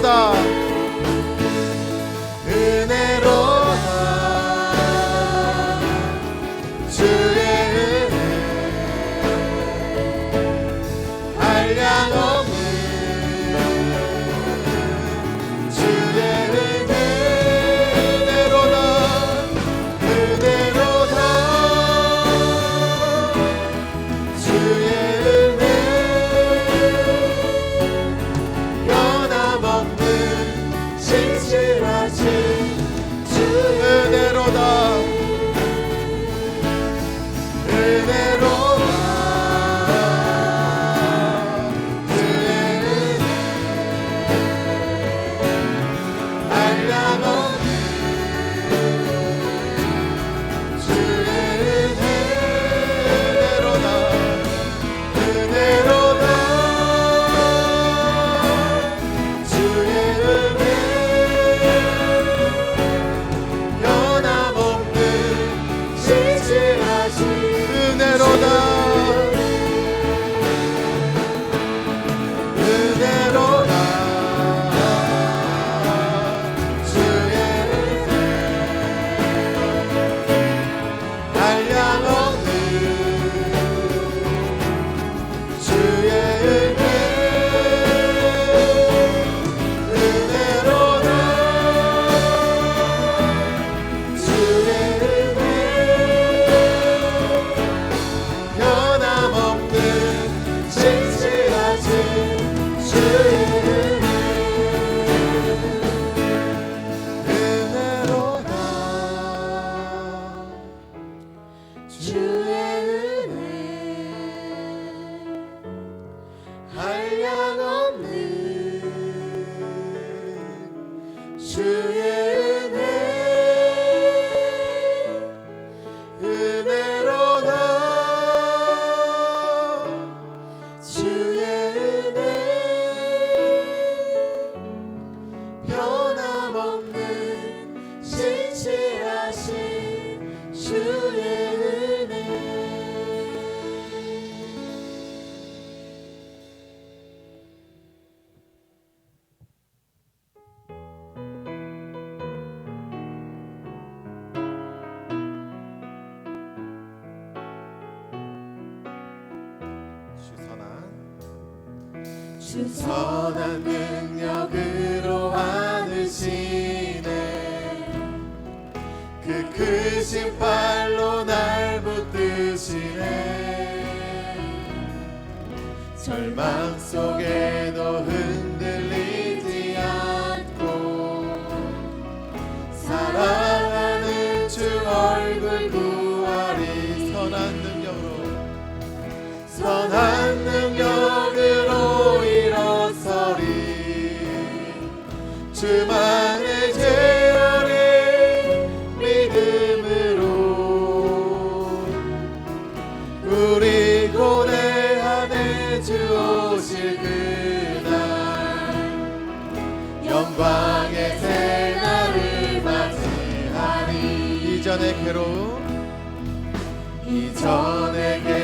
되나이다. to you. 선한 능력으로 안으시네. 그 크신 발로 날 붙드시네. 절망 속에도 흔들리지 않고 사랑하는 주 얼굴 구하리 선한 능력으로. 선한 이전의 괴로움 이전의 괴로움.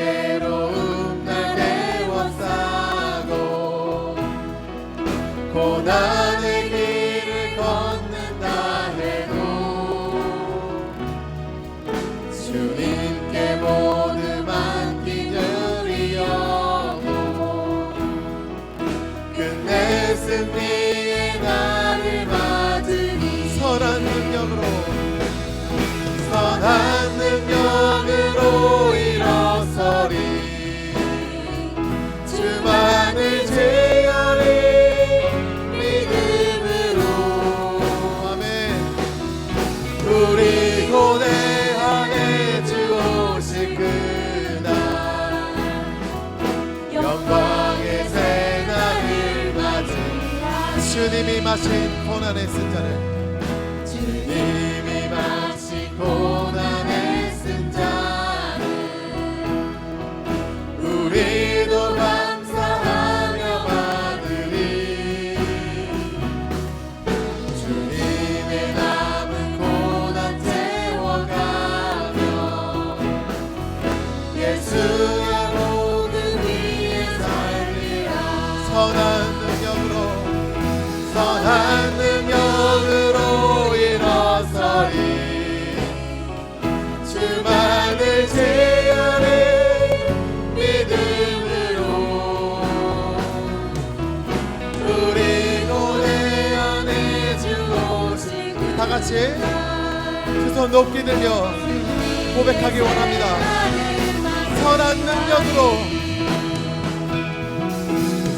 사신 고난의 쓴 자를. 같이 두 손 높이 들며 고백하기 원합니다. 선한 능력으로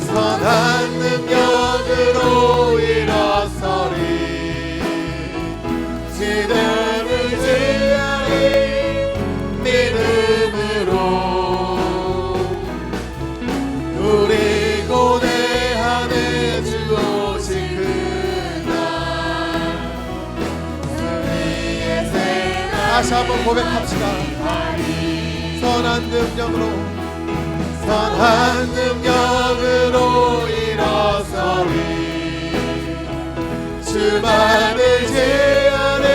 선한 능력으로 일어서리 믿음을 지하리 믿음 다시 한번 고백합시다. 선한 능력으로 선한 능력으로 일어서리 주만을 제안해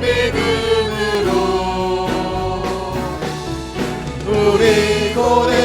믿음으로 우리 고대